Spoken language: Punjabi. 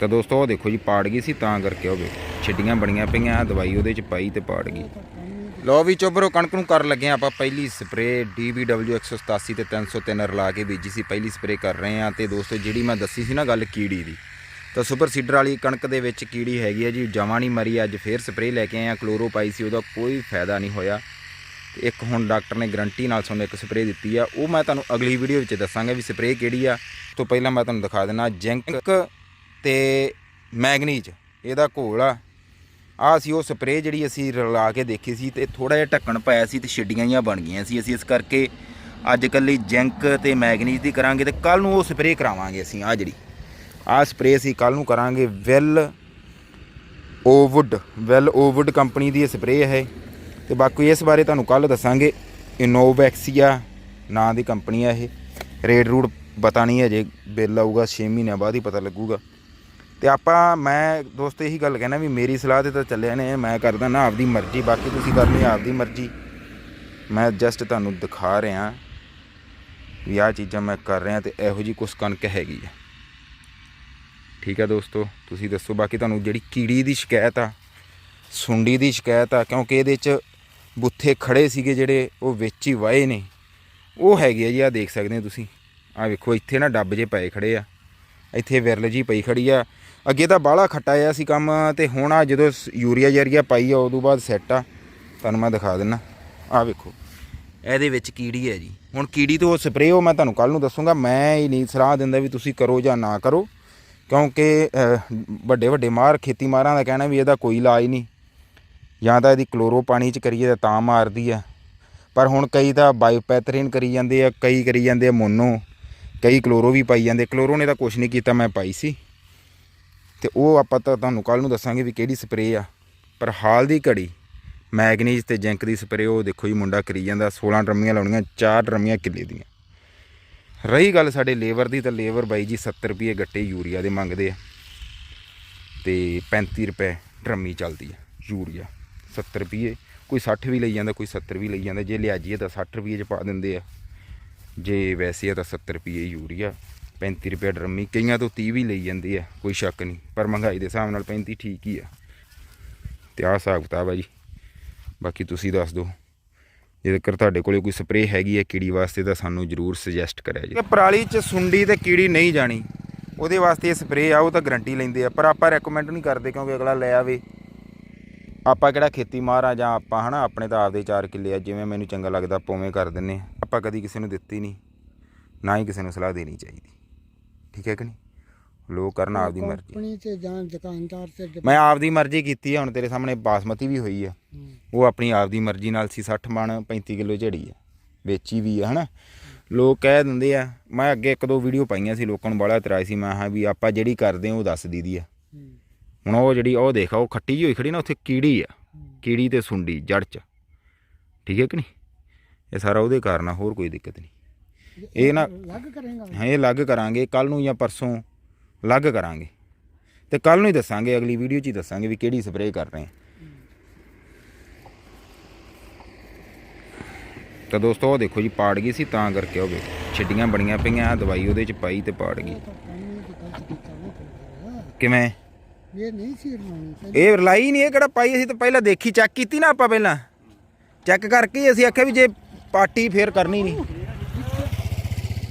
ਤਾਂ ਦੋਸਤੋ ਉਹ ਦੇਖੋ ਜੀ, ਪਾੜ ਗਈ ਸੀ, ਤਾਂ ਕਰਕੇ ਹੋਵੇ ਵੇਖੋ ਛਿੱਡੀਆਂ ਬਣੀਆਂ ਪਈਆਂ, ਆਹ ਦਵਾਈ ਉਹਦੇ ਚ ਪਾਈ ਤੇ ਪਾੜ ਗਈ। ਲੋ ਵੀ ਚੋਬਰੋ, ਕਣਕ ਨੂੰ ਕਰ ਲੱਗੇ ਹਾਂ ਆਪਾਂ ਪਹਿਲੀ ਸਪਰੇ DBW 187 ਤੇ 303 ਰਲਾ ਕੇ ਬੀਜੀ ਸੀ, ਪਹਿਲੀ ਸਪਰੇ ਕਰ ਰਹੇ ਹਾਂ ਤੇ ਦੋਸਤੋ, ਜਿਹੜੀ ਮੈਂ ਦੱਸੀ ਸੀ ਨਾ ਗੱਲ ਕੀੜੀ ਦੀ, ਤਾਂ ਸੁਪਰ ਸੀਡਰ ਵਾਲੀ ਕਣਕ ਦੇ ਵਿੱਚ ਕੀੜੀ ਹੈਗੀ ਆ ਜੀ, ਜਮਾਂ ਨਹੀਂ ਮਰੀ, ਅੱਜ ਫੇਰ ਸਪਰੇ ਲੈ ਕੇ ਆਏ ਆ ਕਲੋਰੋ ਪਾਈ ਸੀ, ਉਹਦਾ ਕੋਈ ਫਾਇਦਾ ਨਹੀਂ ਹੋਇਆ। ਤੇ ਇੱਕ ਹੁਣ ਡਾਕਟਰ ਨੇ ਗਰੰਟੀ ਨਾਲ ਸਾਨੂੰ ਇੱਕ ਸਪਰੇ ਦਿੱਤੀ ਆ, ਉਹ ਮੈਂ ਤੁਹਾਨੂੰ ਅਗਲੀ ਵੀਡੀਓ ਵਿੱਚ ਦੱਸਾਂਗਾ ਵੀ ਸਪਰੇ ਕਿਹੜੀ ਆ। ਤੋਂ ਪਹਿਲਾਂ ਮੈਂ ਤੁਹਾਨੂੰ ਦਿਖਾ ਦੇਣਾ ਜਿੰਕ ਤੇ ਮੈਗਨੀਜ, ਇਹਦਾ ਘੋਲ ਆ। ਆ ਸੀ ਉਹ ਸਪਰੇਅ ਜਿਹੜੀ ਅਸੀਂ ਰਲਾ ਕੇ ਦੇਖੀ ਸੀ ਤੇ ਥੋੜਾ ਜਿਹਾ ਢੱਕਣ ਪਾਇਆ ਸੀ ਤੇ ਛਿੱਡੀਆਂ ਜਿਹੀਆਂ ਬਣ ਗਈਆਂ ਸੀ। ਅਸੀਂ ਇਸ ਕਰਕੇ ਅੱਜ ਕੱਲੀ ਜਿੰਕ ਤੇ ਮੈਗਨੀਜ ਦੀ ਕਰਾਂਗੇ ਤੇ ਕੱਲ ਨੂੰ ਉਹ ਸਪਰੇਅ ਕਰਾਵਾਂਗੇ ਅਸੀਂ ਆ ਜਿਹੜੀ। ਆ ਸਪਰੇਅ ਅਸੀਂ ਕੱਲ ਨੂੰ ਕਰਾਂਗੇ Wellwood Wellwood company ਦੀ ਇਹ ਸਪਰੇਅ ਹੈ ਤੇ ਬਾਕੀ ਇਸ ਬਾਰੇ ਤੁਹਾਨੂੰ ਕੱਲ ਦੱਸਾਂਗੇ। ਇਨੋਵੈਕਸੀਆ ਨਾਂ ਦੀ ਕੰਪਨੀ ਆ ਇਹ। ਰੇਡ ਰੂਟ ਪਤਾ ਨਹੀਂ ਅਜੇ ਬਿੱਲ ਆਊਗਾ 6 ਮਹੀਨਿਆਂ ਬਾਅਦ ਹੀ ਪਤਾ ਲੱਗੂਗਾ। ਤੇ ਆਪਾਂ, ਮੈਂ ਦੋਸਤ ਇਹੀ ਗੱਲ ਕਹਿਣਾ ਵੀ ਮੇਰੀ ਸਲਾਹ ਤੇ ਤਾਂ ਚੱਲਿਆ ਨੇ, ਮੈਂ ਕਰਦਾ ਨਾ ਆਪਦੀ ਮਰਜ਼ੀ, ਬਾਕੀ ਤੁਸੀਂ ਕਰਨੀ ਆਪਦੀ ਮਰਜ਼ੀ। ਮੈਂ ਜਸਟ ਤੁਹਾਨੂੰ ਦਿਖਾ ਰਿਹਾ ਵੀ ਆਹ ਚੀਜ਼ਾਂ ਮੈਂ ਕਰ ਰਿਹਾ ਤੇ ਇਹੋ ਜੀ ਕੁਛ ਕਣਕ ਹੈਗੀ ਆ। ਠੀਕ ਆ ਦੋਸਤੋ, ਤੁਸੀਂ ਦੱਸੋ, ਬਾਕੀ ਤੁਹਾਨੂੰ ਜਿਹੜੀ ਕੀੜੀ ਦੀ ਸ਼ਿਕਾਇਤ ਆ, ਸੁੰਡੀ ਦੀ ਸ਼ਿਕਾਇਤ ਆ, ਕਿਉਂਕਿ ਇਹਦੇ ਚ ਬੁੱਥੇ ਖੜੇ ਸੀਗੇ ਜਿਹੜੇ ਉਹ ਵਿੱਚ ਹੀ ਵਾਏ ਨੇ, ਉਹ ਹੈਗੇ ਆ ਜੀ ਆ ਦੇਖ ਸਕਦੇ ਹੋ ਤੁਸੀਂ। ਆ ਵੇਖੋ, ਇੱਥੇ ਨਾ ਡੱਬ ਜੇ ਪਏ ਖੜੇ ਆ। ਇੱਥੇ ਵਿਰਲ ਜੀ ਪਈ ਖੜੀ ਆ। ਅੱਗੇ ਤਾਂ ਬਾਹਲਾ ਖੱਟਾ ਆ ਸੀ ਕੰਮ ਤੇ ਹੁਣ ਆ ਜਦੋਂ ਸ- ਯੂਰੀਆ ਜਰੀਆ ਪਾਈ ਆ, ਉਦੋਂ ਬਾਅਦ ਸੈੱਟ ਆ। ਤੁਹਾਨੂੰ ਮੈਂ ਦਿਖਾ ਦਿੰਨਾ। ਆ ਵੇਖੋ, ਇਹਦੇ ਵਿੱਚ ਕੀੜੀ ਹੈ ਜੀ। ਹੁਣ ਕੀੜੀ ਤੋਂ ਉਹ ਸਪਰੇਅ ਉਹ ਮੈਂ ਤੁਹਾਨੂੰ ਕੱਲ ਨੂੰ ਦੱਸੂਗਾ। ਮੈਂ ਹੀ ਨਹੀਂ ਸਲਾਹ ਦਿੰਦਾ ਵੀ ਤੁਸੀਂ ਕਰੋ ਜਾਂ ਨਾ ਕਰੋ। ਕਿਉਂਕਿ ਵੱਡੇ ਵੱਡੇ ਮਾਰ, ਖੇਤੀ ਮਾਰਾਂ ਦਾ ਕਹਿਣਾ ਵੀ ਇਹਦਾ ਕੋਈ ਇਲਾਜ ਨਹੀਂ। ਜਾਂ ਤਾਂ ਇਹਦੀ ਕਲੋਰੋ ਪਾਣੀ ਚ ਕਰੀਏ ਤਾਂ ਤਾਂ ਮਾਰਦੀ ਆ। ਪਰ ਹੁਣ ਕਈ ਤਾਂ ਬਾਇਓਪੈਥਰੀਨ ਕਰੀ ਜਾਂਦੇ ਆ, ਕਈ ਕਰੀ ਜਾਂਦੇ ਆ ਮੋਨੋ। ਕਈ ਕਲੋਰੋ ਵੀ ਪਾਈ ਜਾਂਦੇ, ਕਲੋਰੋ ਨੇ ਤਾਂ ਕੁਝ ਨਹੀਂ ਕੀਤਾ, ਮੈਂ ਪਾਈ ਸੀ। ਤੇ ਉਹ ਆਪਾਂ ਤਾਂ ਤੁਹਾਨੂੰ ਕੱਲ ਨੂੰ ਦੱਸਾਂਗੇ ਵੀ ਕਿਹੜੀ ਸਪਰੇਅ ਆ। ਪਰ ਹਾਲ ਦੀ ਘੜੀ, ਮੈਗਨੀਜ਼ ਤੇ ਜਿੰਕ ਦੀ ਸਪਰੇਅ, ਉਹ ਦੇਖੋ ਜੀ ਮੁੰਡਾ ਕਰੀ ਜਾਂਦਾ 16 ਡਰਮੀਆਂ ਲਾਉਣੀਆਂ 4 ਡਰਮੀਆਂ ਕਿੱਲੇ ਦੀਆਂ। ਰਹੀ ਗੱਲ ਸਾਡੇ ਲੇਬਰ ਦੀ, ਤਾਂ ਲੇਬਰ ਬਾਈ ਜੀ 70 ਰੁਪਏ ਗੱਟੇ ਯੂਰੀਆ ਦੇ ਮੰਗਦੇ ਆ। ਤੇ 35 ਰੁਪਏ ਡਰਮੀ ਚੱਲਦੀ ਆ, ਯੂਰੀਆ। 70 ਰੁਪਏ, ਕੋਈ 60 ਵੀ ਲਈ ਜਾਂਦਾ, ਕੋਈ 70 ਵੀ ਲਈ ਜਾਂਦਾ, ਜੇ ਲਿਆਜੀਏ ਤਾਂ 60 ਰੁਪਏ ਚ ਪਾ ਦਿੰਦੇ ਆ। ਜੇ ਵੈਸੇ ਆ ਤਾਂ 70 ਰੁਪਏ ਯੂਰੀਆ 35 ਰੁਪਏ ਡਰਮੀ, ਕਈਆਂ ਤੋਂ 30 ਵੀ ਲਈ ਜਾਂਦੇ ਆ, ਕੋਈ ਸ਼ੱਕ ਨਹੀਂ, ਪਰ ਮਹਿੰਗਾਈ ਦੇ ਹਿਸਾਬ ਨਾਲ 35 ਠੀਕ ਹੀ ਆ। ਤੇ ਆਹ ਹਿਸਾਬ ਕਿਤਾਬ ਆ ਜੀ। ਬਾਕੀ ਤੁਸੀਂ ਦੱਸ ਦਿਓ ਜੇਕਰ ਤੁਹਾਡੇ ਕੋਲੇ ਕੋਈ ਸਪਰੇਅ ਹੈਗੀ ਹੈ ਕੀੜੀ ਵਾਸਤੇ ਤਾਂ ਸਾਨੂੰ ਜਰੂਰ ਸੁਜੈਸਟ ਕਰਿਆ ਜੀ। ਪਰਾਲੀ 'ਚ ਸੁੰਡੀ ਤੇ ਕੀੜੀ ਨਹੀਂ ਜਾਣੀ, ਉਹਦੇ ਵਾਸਤੇ ਇਹ ਸਪਰੇਅ ਆ, ਉਹ ਤਾਂ ਗਰੰਟੀ ਲੈਂਦੇ ਆ, ਪਰ ਆਪਾਂ ਰეკਮੈਂਡ ਨਹੀਂ ਕਰਦੇ ਕਿਉਂਕਿ ਅਗਲਾ ਲੈ ਆਵੇ। ਆਪਾਂ ਕਿਹੜਾ ਖੇਤੀ ਮਾਰ ਆ ਜਾਂ ਆਪਾਂ ਹਨਾ ਆਪਣੇ ਤਾਂ ਆਪਦੇ 4 ਕਿੱਲੇ ਆ ਜਿਵੇਂ ਮੈਨੂੰ ਚੰਗਾ ਲੱਗਦਾ ਆਪਾਂ ਉਵੇਂ ਕਰ ਦਿੰਨੇ ਆ। ਆਪਾਂ ਕਦੀ ਕਿਸੇ ਨੂੰ ਦਿੱਤੀ ਨਹੀਂ ਨਾ ਹੀ ਕਿਸੇ ਨੂੰ ਸਲਾਹ ਦੇਣੀ ਚਾਹੀਦੀ। ਠੀਕ ਹੈ ਕਿ ਨਹੀਂ? ਲੋਕ ਕਰਨ ਆਪਦੀ ਮਰਜ਼ੀ। ਕੰਪਨੀ ਤੇ ਜਾਂ ਦੁਕਾਨਦਾਰ ਤੇ ਮੈਂ ਆਪਦੀ ਮਰਜ਼ੀ ਕੀਤੀ ਆ ਹੁਣ ਤੇਰੇ ਸਾਹਮਣੇ ਬਾਸਮਤੀ ਵੀ ਹੋਈ ਆ। ਉਹ ਆਪਣੀ ਆਪਦੀ ਮਰਜ਼ੀ ਨਾਲ ਸੀ 60 ਮਣ 35 ਕਿਲੋ ਝੜੀ ਆ। ਵੇਚੀ ਵੀ ਆ ਹਨਾ। ਲੋਕ ਕਹਿ ਦਿੰਦੇ ਆ ਮੈਂ ਅੱਗੇ ਇੱਕ ਦੋ ਵੀਡੀਓ ਪਾਈਆਂ ਸੀ ਲੋਕਾਂ ਨੂੰ ਬੜਾ ਇਤਰਾਜ਼ ਸੀ ਮੈਂ ਹਾਂ ਵੀ ਆਪਾਂ ਜਿਹੜੀ ਕਰਦੇ ਆ ਉਹ ਦੱਸ ਦੀਦੀ ਆ। ਹੁਣ ਉਹ ਜਿਹੜੀ ਉਹ ਦੇਖ ਉਹ ਖੱਟੀ ਹੋਈ ਖੜੀ ਨਾ ਉੱਥੇ ਕੀੜੀ ਆ। ਕੀੜੀ ਤੇ ਸੁੰਡੀ ਜੜ ਚ। ਠੀਕ ਹੈ ਕਿ ਨਹੀਂ? ਇਹ ਸਾਰਾ ਉਹਦੇ ਕਾਰਨ ਆ ਹੋਰ ਕੋਈ ਦਿੱਕਤ ਨਹੀਂ। ਇਹ ਨਾ ਲੱਗ ਕਰੇਗਾ। ਹਾਂ ਇਹ ਅਲੱਗ ਕਰਾਂਗੇ ਕੱਲ ਨੂੰ ਜਾਂ ਪਰਸੋਂ ਅਲੱਗ ਕਰਾਂਗੇ। ਤੇ ਕੱਲ ਨੂੰ ਹੀ ਦੱਸਾਂਗੇ ਅਗਲੀ ਵੀਡੀਓ 'ਚ ਹੀ ਦੱਸਾਂਗੇ ਵੀ ਕਿਹੜੀ ਸਪਰੇਅ ਕਰ ਰਹੇ ਹਾਂ। ਤਾਂ ਦੋਸਤੋ ਉਹ ਦੇਖੋ ਜੀ ਪਾੜ ਗਈ ਸੀ ਤਾਂ ਕਰਕੇ ਉਹ ਛਿੱਡੀਆਂ ਬਣੀਆਂ ਪਈਆਂ ਆਹ ਦਵਾਈ ਉਹਦੇ 'ਚ ਪਾਈ ਤੇ ਪਾੜ ਗਈ। ਕਿਵੇਂ? ਇਹ ਨਹੀਂ ਸੀ ਰਲਾਉਣੀ ਇਹ ਰਲਾਈ ਨਹੀਂ, ਇਹ ਕਿਹੜਾ ਪਾਈ ਅਸੀਂ ਤਾਂ ਪਹਿਲਾਂ ਦੇਖੀ, ਚੈੱਕ ਕੀਤੀ ਨਾ ਆਪਾਂ ਪਹਿਲਾਂ। ਚੈੱਕ ਕਰਕੇ ਅਸੀਂ ਆਖਿਆ ਵੀ ਜੇ ਪਾਰਟੀ ਫੇਰ ਕਰਨੀ ਨਹੀਂ।